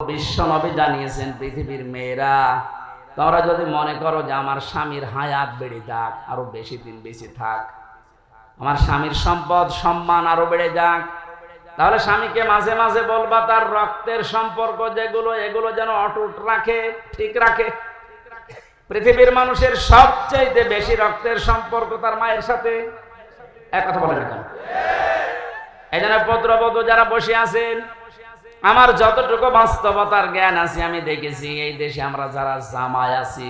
বিশ্বনবী জানিয়েছেন, পৃথিবীর মেয়েরা, তোমরা যদি মনে করো যে আমার স্বামীর হায়াত বেড়ে যাক, আরও বেশি দিন বেশি থাক, আমার স্বামীর সম্পদ, সম্মান আরও বেড়ে যাক, তাহলে স্বামীকে মাঝে মাঝে বলবা, তার রক্তের সম্পর্ক যেগুলো, এগুলো যেন অটুট রাখে, ঠিক রাখে। পৃথিবীর মানুষের সবচেয়ে বেশি রক্তের সম্পর্ক তার মায়ের সাথে। এক কথা বলে কেন? এই জন্য পত্রবধূ যারা বসে আছেন আমার যতটুকু বাস্তবতার জ্ঞান আছে, আমি দেখেছি, এই দেশে আমরা যারা জামাই আছি,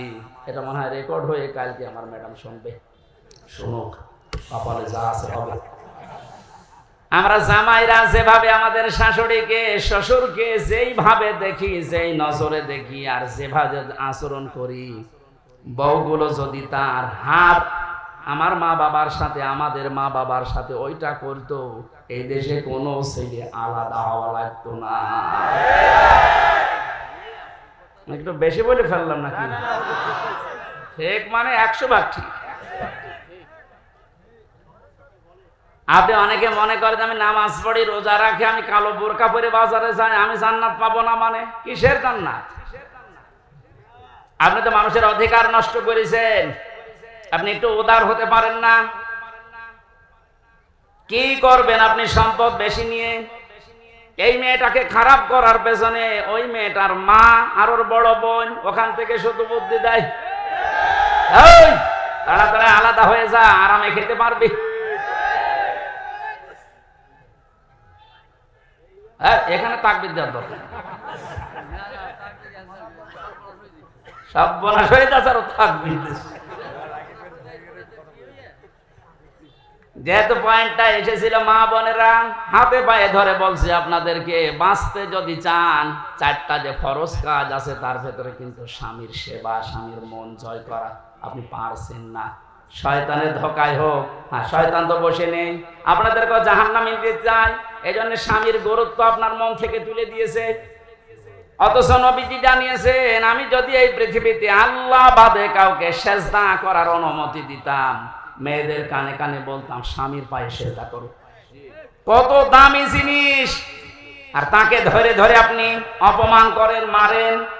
এটা মনে হয় রেকর্ড হয়ে কালকে আমার ম্যাডাম শুনবে। শুনুক, কপালে যা আছে হবে। আমরা জামাইরা যেভাবে আমাদের শাশুড়িকে, শ্বশুরকে যেইভাবে দেখি, যেই নজরে দেখি, আর যেভাবে আচরণ করি, বউগুলো যদি তার হাত আমার মা বাবার সাথে, আমাদের মা বাবার সাথে ওইটা করতো। এই দেশে কোনো ছেলে আলাদা হওয়া লাগতো না। একটু বেশি বলে ফেললাম নাকি? ঠিক মানে একশো ভাগ ঠিক। আপনি অনেকে মনে করেন আমি নামাজ পড়ি, রোজা রাখি, আমি কালো বোরকা পরে বাজারে যাই, আমি জান্নাত পাবো না মানে? কিসের জান্নাত? আপনি তো মানুষের অধিকার নষ্ট করেছেন। আপনি একটু উদার হতে পারেন না। কি করবেন আপনি সম্পদ বেশি নিয়ে? এই মেয়েটাকে খারাপ করার পেছনে ওই মেয়েটার মা আর ওর বড় বোন ওখান থেকে শুধু বুদ্ধি দেয়। তাড়াতাড়ি আলাদা হয়ে যা, আরামে খেতে পারবি। এখানে তাকবির দেওয়ার দরকার সব বনাস হয়ে যাচ্ছে আরও তাকবির দিচ্ছে। যেহেতু পয়েন্টটা এসেছিল মা বোনেরা, হাতে পায়ে ধরে বলছে আপনাদেরকে, বাঁচতে যদি চান, চারটা যে ফরজ কাজ আছে, তার ভেতরে কিন্তু স্বামীর সেবা, স্বামীর মন জয় করা। আপনি পারছেন না। শয়তানের ধোকায় হোক। হ্যাঁ শয়তান তো বসে নেই। আপনাদেরকে জাহান নামে দিতে চায় এই জন্য স্বামীর গুরুত্ব আপনার মন থেকে তুলে দিয়েছে। অথচ নবীজি জানিয়েছেন, আমি যদি এই পৃথিবীতে আল্লাহ বাদে কাউকে সেজদা করার অনুমতি দিতাম মেয়েদের কানে কানে বলতাম, স্বামীর পায়ে সেজদা করো। কত দামি জিনিস। আর তাকে ধরে ধরে আপনি অপমান করেন, মারেন।